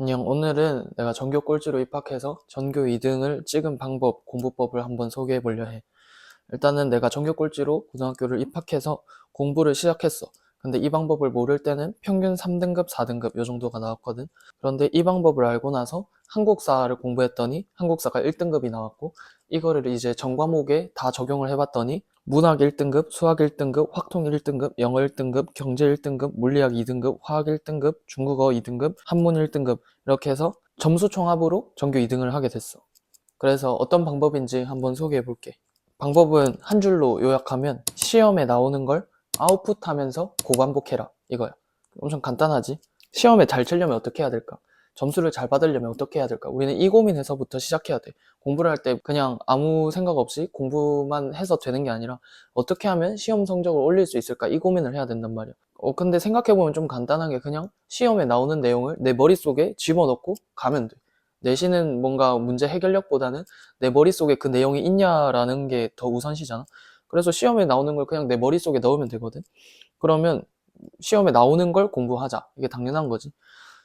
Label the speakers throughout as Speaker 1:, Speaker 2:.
Speaker 1: 안녕. 오늘은 내가 전교 꼴찌로 입학해서 전교 2등을 찍은 방법, 공부법을 한번 소개해 보려 해. 일단은 내가 전교 꼴찌로 고등학교를 입학해서 공부를 시작했어. 근데 이 방법을 모를 때는 평균 3등급, 4등급 요 정도가 나왔거든. 그런데 이 방법을 알고 나서 한국사를 공부했더니 한국사가 1등급이 나왔고 이거를 이제 전 과목에 다 적용을 해봤더니 문학 1등급, 수학 1등급, 확통 1등급, 영어 1등급, 경제 1등급, 물리학 2등급, 화학 1등급, 중국어 2등급, 한문 1등급 이렇게 해서 점수 총합으로 전교 2등을 하게 됐어. 그래서 어떤 방법인지 한번 소개해 볼게. 방법은 한 줄로 요약하면 시험에 나오는 걸 아웃풋하면서 고반복해라 이거야. 엄청 간단하지? 시험에 잘 치려면 어떻게 해야 될까? 점수를 잘 받으려면 어떻게 해야 될까? 우리는 이 고민에서부터 시작해야 돼. 공부를 할 때 그냥 아무 생각 없이 공부만 해서 되는 게 아니라 어떻게 하면 시험 성적을 올릴 수 있을까? 이 고민을 해야 된단 말이야. 어, 근데 생각해보면 좀 간단하게 그냥 시험에 나오는 내용을 내 머릿속에 집어넣고 가면 돼. 내신은 뭔가 문제 해결력보다는 내 머릿속에 그 내용이 있냐라는 게 더 우선시잖아. 그래서 시험에 나오는 걸 그냥 내 머릿속에 넣으면 되거든. 그러면 시험에 나오는 걸 공부하자. 이게 당연한 거지.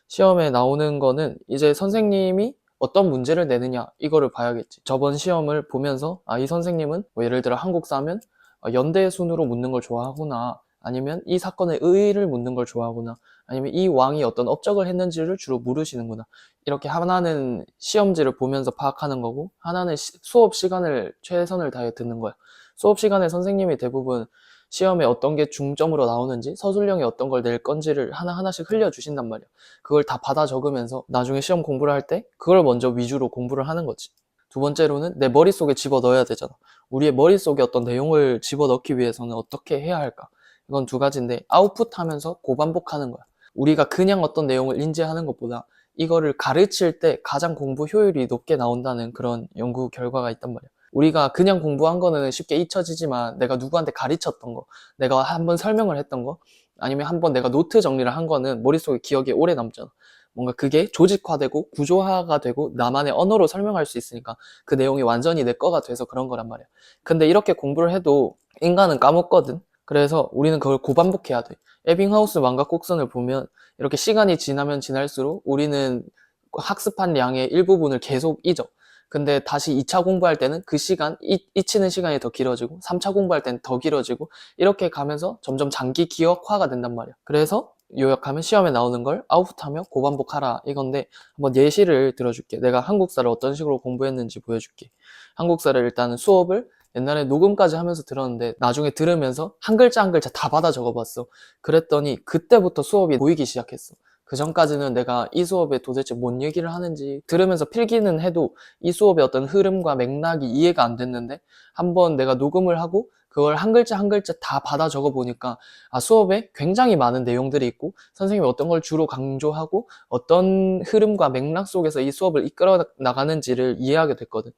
Speaker 1: 시험에 나오는 거는 이제 선생님이 어떤 문제를 내느냐 이거를 봐야겠지. 저번 시험을 보면서 아 이 선생님은 뭐 예를 들어 한국사면 어, 연대 순으로 묻는 걸 좋아하구나. 아니면 이 사건의 의의를 묻는 걸 좋아하구나. 아니면 이 왕이 어떤 업적을 했는지를 주로 물으시는구나. 이렇게 하나는 시험지를 보면서 파악하는 거고 하나는 시- 수업 시간을 최선을 다해 듣는 거야. 수업 시간에 선생님이 대부분 시험에 어떤 게 중점으로 나오는지 서술형이 어떤 걸 낼 건지를 하나하나씩 흘려주신단 말이야. 그걸 다 받아 적으면서 나중에 시험 공부를 할 때 그걸 먼저 위주로 공부를 하는 거지. 두 번째로는 내 머릿속에 집어 넣어야 되잖아. 우리의 머릿속에 어떤 내용을 집어 넣기 위해서는 어떻게 해야 할까? 이건 두 가지인데 아웃풋 하면서 고반복하는 거야. 우리가 그냥 어떤 내용을 인지하는 것보다 이거를 가르칠 때 가장 공부 효율이 높게 나온다는 그런 연구 결과가 있단 말이야. 우리가 그냥 공부한 거는 쉽게 잊혀지지만 내가 누구한테 가르쳤던 거, 내가 한번 설명을 했던 거, 아니면 한번 내가 노트 정리를 한 거는 머릿속에 기억에 오래 남잖아. 뭔가 그게 조직화되고 구조화가 되고 나만의 언어로 설명할 수 있으니까 그 내용이 완전히 내 거가 돼서 그런 거란 말이야. 근데 이렇게 공부를 해도 인간은 까먹거든. 그래서 우리는 그걸 고반복해야 돼. 에빙하우스 왕과 곡선을 보면 이렇게 시간이 지나면 지날수록 우리는 학습한 양의 일부분을 계속 잊어. 근데 다시 2차 공부할 때는 그 시간, 잊, 잊히는 시간이 더 길어지고, 3차 공부할 때는 더 길어지고, 이렇게 가면서 점점 장기 기억화가 된단 말이야. 그래서 요약하면 시험에 나오는 걸 아웃풋하며 고반복하라 이건데, 한번 예시를 들어줄게. 내가 한국사를 어떤 식으로 공부했는지 보여줄게. 한국사를 일단은 수업을 옛날에 녹음까지 하면서 들었는데, 나중에 들으면서 한 글자 한 글자 다 받아 적어봤어. 그랬더니 그때부터 수업이 보이기 시작했어. 그 전까지는 내가 이 수업에 도대체 뭔 얘기를 하는지 들으면서 필기는 해도 이 수업의 어떤 흐름과 맥락이 이해가 안 됐는데 한번 내가 녹음을 하고 그걸 한 글자 한 글자 다 받아 적어 보니까 아 수업에 굉장히 많은 내용들이 있고 선생님이 어떤 걸 주로 강조하고 어떤 흐름과 맥락 속에서 이 수업을 이끌어 나가는지를 이해하게 됐거든.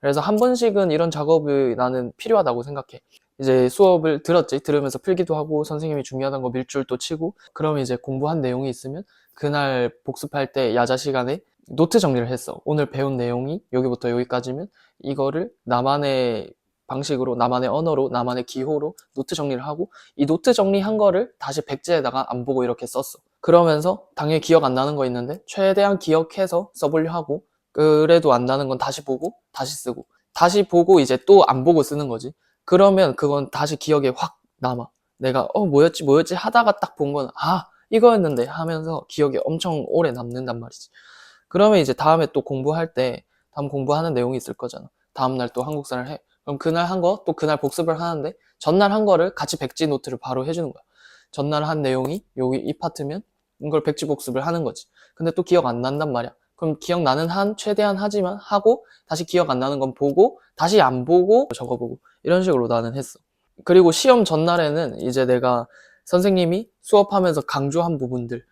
Speaker 1: 그래서 한 번씩은 이런 작업이 나는 필요하다고 생각해. 이제 수업을 들었지. 들으면서 필기도 하고 선생님이 중요하다는 거 밀줄도 치고 그러면 이제 공부한 내용이 있으면 그날 복습할 때 야자 시간에 노트 정리를 했어. 오늘 배운 내용이 여기부터 여기까지면 이거를 나만의 방식으로, 나만의 언어로, 나만의 기호로 노트 정리를 하고 이 노트 정리한 거를 다시 백지에다가 안 보고 이렇게 썼어. 그러면서 당연히 기억 안 나는 거 있는데 최대한 기억해서 써보려 하고 그래도 안 나는 건 다시 보고 다시 쓰고 다시 보고 이제 또 안 보고 쓰는 거지. 그러면 그건 다시 기억에 확 남아. 내가 어 뭐였지 뭐였지 하다가 딱 본 건 아 이거였는데 하면서 기억에 엄청 오래 남는단 말이지. 그러면 이제 다음에 또 공부할 때 다음 공부하는 내용이 있을 거잖아. 다음 날 또 한국사를 해. 그럼 그날 한 거 또 그날 복습을 하는데 전날 한 거를 같이 백지 노트를 바로 해주는 거야. 전날 한 내용이 여기 이 파트면 이걸 백지 복습을 하는 거지. 근데 또 기억 안 난단 말이야. 그럼 기억나는 한 최대한 하지만 하고 다시 기억 안 나는 건 보고 다시 안 보고 적어보고 이런 식으로 나는 했어. 그리고 시험 전날에는 이제 내가 선생님이 수업하면서 강조한 부분들을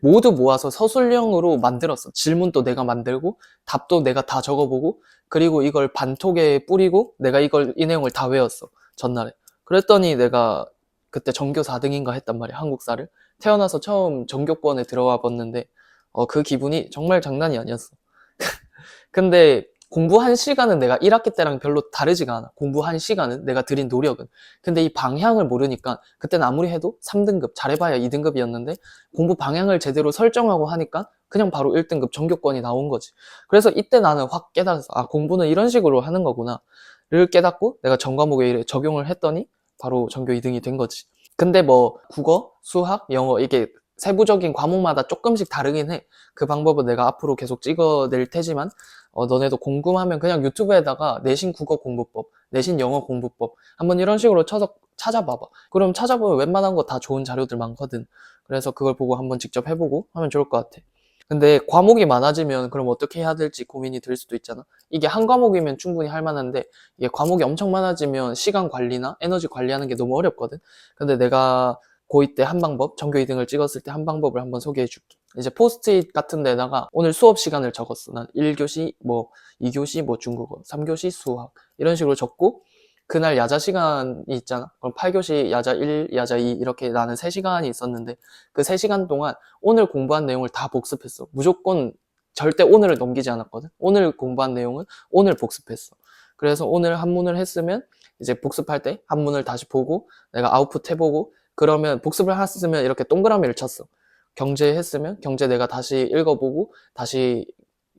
Speaker 1: 모두 모아서 서술형으로 만들었어. 질문도 내가 만들고 답도 내가 다 적어보고 그리고 이걸 반톡에 뿌리고 내가 이걸 이 내용을 다 외웠어. 전날에. 그랬더니 내가 그때 전교 4등인가 했단 말이야. 한국사를. 태어나서 처음 전교권에 들어와 봤는데 어, 그 기분이 정말 장난이 아니었어. 근데 공부 한 시간은 내가 1학기 때랑 별로 다르지가 않아. 공부 한 시간은 내가 들인 노력은. 근데 이 방향을 모르니까 그때는 아무리 해도 3등급, 잘해봐야 2등급이었는데 공부 방향을 제대로 설정하고 하니까 그냥 바로 1등급 전교권이 나온 거지. 그래서 이때 나는 확 깨달았어. 아, 공부는 이런 식으로 하는 거구나. 를 깨닫고 내가 전 과목에 적용을 했더니 바로 전교 2등이 된 거지. 근데 뭐 국어, 수학, 영어 이게 세부적인 과목마다 조금씩 다르긴 해. 그 방법은 내가 앞으로 계속 찍어낼 테지만 어, 너네도 궁금하면 그냥 유튜브에다가 내신 국어 공부법, 내신 영어 공부법 한번 이런 식으로 쳐서 찾아봐봐. 그럼 찾아보면 웬만한 거 다 좋은 자료들 많거든. 그래서 그걸 보고 한번 직접 해보고 하면 좋을 것 같아. 근데 과목이 많아지면 그럼 어떻게 해야 될지 고민이 들 수도 있잖아. 이게 한 과목이면 충분히 할 만한데 이게 과목이 엄청 많아지면 시간 관리나 에너지 관리하는 게 너무 어렵거든. 근데 내가 고2 때 한 방법, 전교 2등을 찍었을 때 한 방법을 한번 소개해 줄게. 이제 포스트잇 같은 데다가 오늘 수업 시간을 적었어. 난 1교시, 뭐 2교시, 뭐 중국어, 3교시 수학 이런 식으로 적고 그날 야자 시간이 있잖아. 그럼 8교시 야자 1, 야자 2 이렇게 나는 3시간이 있었는데 그 3시간 동안 오늘 공부한 내용을 다 복습했어. 무조건 절대 오늘을 넘기지 않았거든. 오늘 공부한 내용은 오늘 복습했어. 그래서 오늘 한문을 했으면 이제 복습할 때 한문을 다시 보고 내가 아웃풋 해보고 그러면 복습을 했으면 이렇게 동그라미를 쳤어. 경제 했으면 경제 내가 다시 읽어보고 다시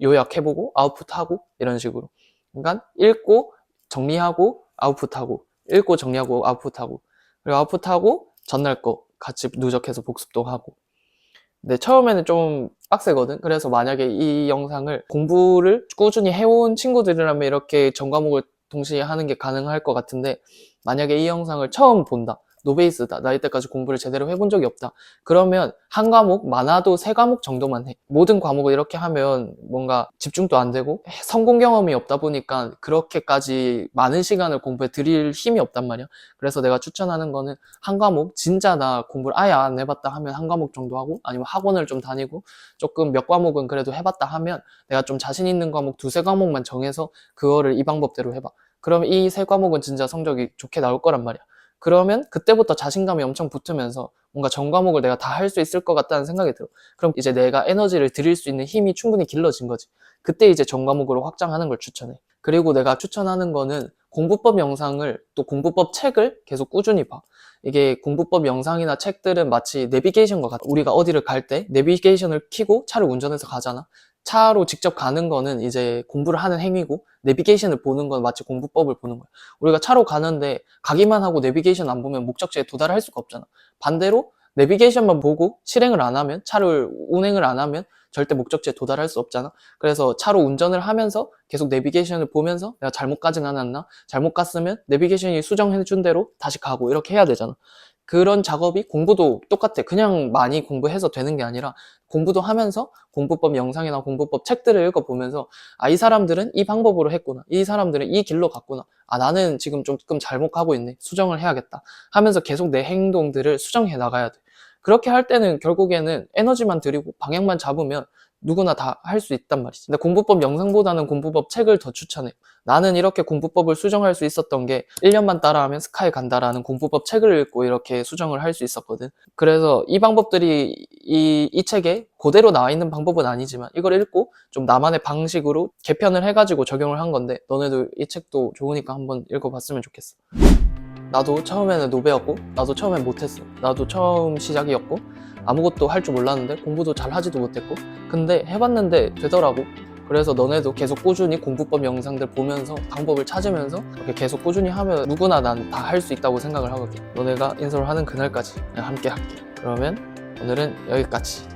Speaker 1: 요약해보고 아웃풋하고 이런 식으로. 그러니까 읽고 정리하고 아웃풋하고 읽고 정리하고 아웃풋하고 그리고 아웃풋하고 전날 거 같이 누적해서 복습도 하고. 근데 처음에는 좀 빡세거든. 그래서 만약에 이 영상을 공부를 꾸준히 해온 친구들이라면 이렇게 전 과목을 동시에 하는 게 가능할 것 같은데 만약에 이 영상을 처음 본다. 노베이스다. 나 이때까지 공부를 제대로 해본 적이 없다. 그러면 한 과목, 많아도 세 과목 정도만 해. 모든 과목을 이렇게 하면 뭔가 집중도 안 되고 성공 경험이 없다 보니까 그렇게까지 많은 시간을 공부에 들일 힘이 없단 말이야. 그래서 내가 추천하는 거는 한 과목, 진짜 나 공부를 아예 안 해봤다 하면 한 과목 정도 하고 아니면 학원을 좀 다니고 조금 몇 과목은 그래도 해봤다 하면 내가 좀 자신 있는 과목 두세 과목만 정해서 그거를 이 방법대로 해봐. 그럼 이 세 과목은 진짜 성적이 좋게 나올 거란 말이야. 그러면 그때부터 자신감이 엄청 붙으면서 뭔가 전 과목을 내가 다 할 수 있을 것 같다는 생각이 들어. 그럼 이제 내가 에너지를 드릴 수 있는 힘이 충분히 길러진 거지. 그때 이제 전 과목으로 확장하는 걸 추천해. 그리고 내가 추천하는 거는 공부법 영상을 또 공부법 책을 계속 꾸준히 봐. 이게 공부법 영상이나 책들은 마치 내비게이션과 같아. 우리가 어디를 갈 때 내비게이션을 켜고 차를 운전해서 가잖아. 차로 직접 가는 거는 이제 공부를 하는 행위고 내비게이션을 보는 건 마치 공부법을 보는 거야. 우리가 차로 가는데 가기만 하고 내비게이션 안 보면 목적지에 도달할 수가 없잖아. 반대로 내비게이션만 보고 실행을 안 하면 차를 운행을 안 하면 절대 목적지에 도달할 수 없잖아. 그래서 차로 운전을 하면서 계속 내비게이션을 보면서 내가 잘못 가진 않았나? 잘못 갔으면 내비게이션이 수정해 준 대로 다시 가고 이렇게 해야 되잖아. 그런 작업이 공부도 똑같아. 그냥 많이 공부해서 되는 게 아니라 공부도 하면서 공부법 영상이나 공부법 책들을 읽어보면서 아, 이 사람들은 이 방법으로 했구나. 이 사람들은 이 길로 갔구나. 아, 나는 지금 조금 잘못 가고 있네. 수정을 해야겠다. 하면서 계속 내 행동들을 수정해 나가야 돼. 그렇게 할 때는 결국에는 에너지만 들이고 방향만 잡으면 누구나 다 할 수 있단 말이지. 근데 공부법 영상보다는 공부법 책을 더 추천해. 나는 이렇게 공부법을 수정할 수 있었던 게 1년만 따라하면 스카이 간다라는 공부법 책을 읽고 이렇게 수정을 할 수 있었거든. 그래서 이 방법들이 이, 이 책에 그대로 나와 있는 방법은 아니지만 이걸 읽고 좀 나만의 방식으로 개편을 해가지고 적용을 한 건데 너네도 이 책도 좋으니까 한번 읽어봤으면 좋겠어. 나도 처음에는 노베였고 나도 처음엔 못했어. 나도 처음 시작이었고 아무것도 할 줄 몰랐는데 공부도 잘 하지도 못했고 근데 해봤는데 되더라고. 그래서 너네도 계속 꾸준히 공부법 영상들 보면서 방법을 찾으면서 이렇게 계속 꾸준히 하면 누구나 난 다 할 수 있다고 생각을 하거든. 너네가 인솔 하는 그날까지 함께 할게. 그러면 오늘은 여기까지